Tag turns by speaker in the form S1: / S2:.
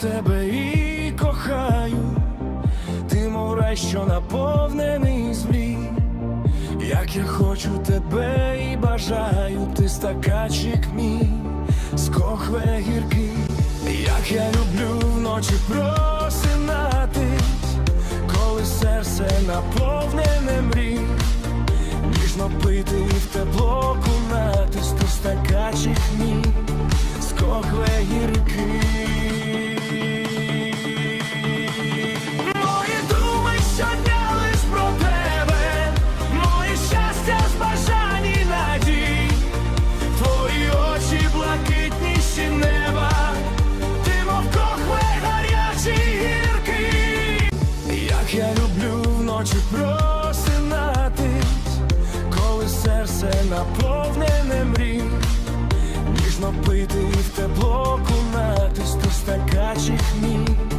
S1: тебе і кохаю, ти мов що наповнений з як я хочу тебе і бажаю, ти стакачик мій, скохве кохве гірки, як я люблю вночі просинати, коли серце наповнене мрій, ніжно пити і в тепло кунатись, ти стакачик мій, скохве гірки. Вночі просинатись, коли серце наповнене мрій, ніжно пити в тепло кунатись, ти стакачих мій.